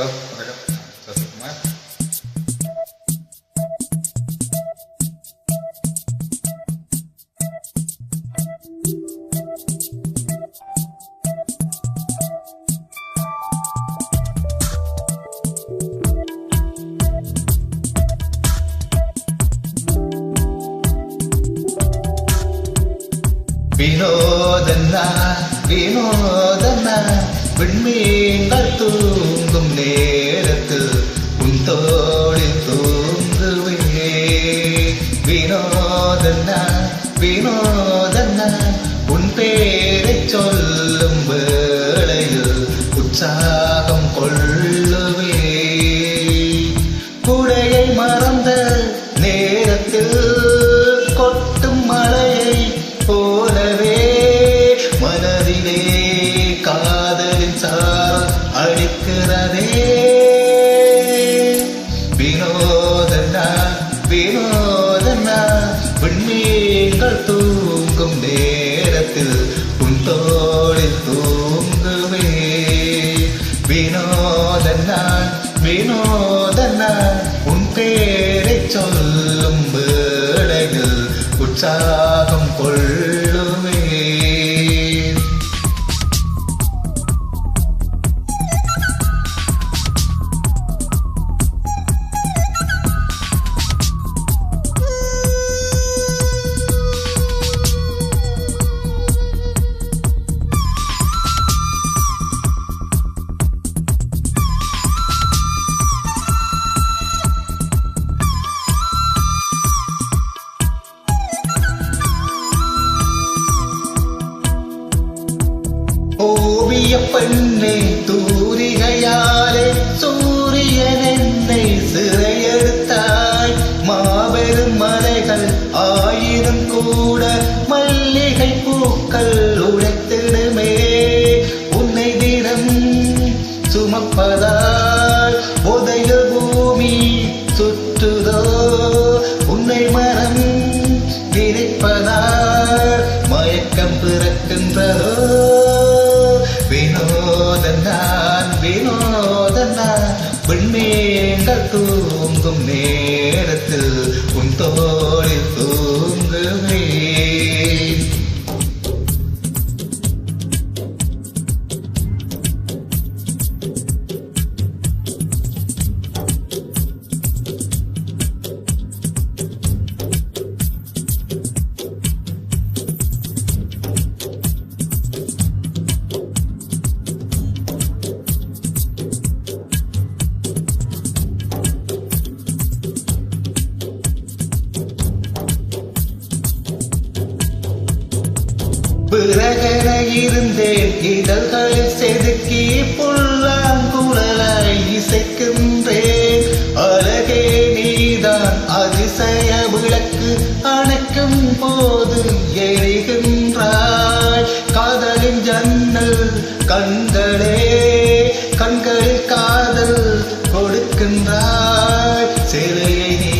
Hello வணக்கம் சசிகுமார் வினோதன்னா வினோதன்னா விண்மீன்கள் தூங்கும் நேரத்தில் உன் தோளில் தூங்குவே வினோதன்னா வினோதன்னா உன் பேரை சொல்லும் வேளையில் உற்சாகம் கொள்ளுவே வினோதனா விண்மீன்கள் தூங்கும் நேரத்தில் உன் தோளில் தூங்குமே. வினோதனா வினோதனா உன் பேரை சொல்லும் வேளையில் உற்சாகம் கொள்ளும் பெண்ணே தூரிகையாலே சூரியன் என்னை சிறையெடுத்தாய். மாபெரும் மலைகள் ஆயிரம் கூட மல்லிகை பூக்கள் வினோதனான் தூங்கும் நேரத்தில் உன் தோ பிறகென இருந்தேன் இதழ்களில் செதுக்கி புல்லாங்குழலாய் இசைக்கின்றேன். அழகே நீதான் அதிசய விளக்கு அணைக்கும் போது எரிகின்றாய். காதலின் ஜன்னல் கண்களே கண்களில் காதல் கொடுக்கின்றாய். சிலையை நீ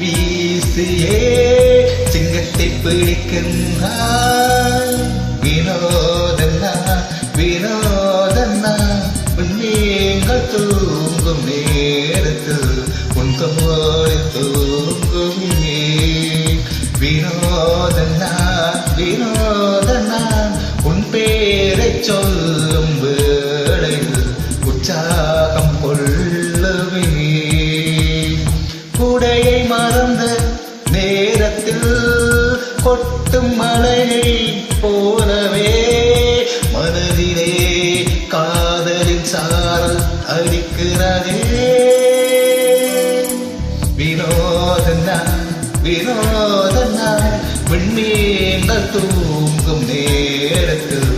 வீசியே சிங்கத்தை பிடிக்கின்றாய். வினோதன்னா வினோதன்னா நீங்கள் தூங்கும் நேரத்தில் உன் தூங்கும் தூங்குமே வினோதன்னா வினோதன்னா உன் பேரை சொல்லும் வேளையில் உற்சாகம் கொள்ளவே குடையை மறந்த நேரத்தில் கொட்டும் மலையை போலவே மனதிலே காதலின் சாரல் அடிக்கிறதே வினோதனா வினோதனா விண்மீன்கள் தூங்கும் நேரத்தில்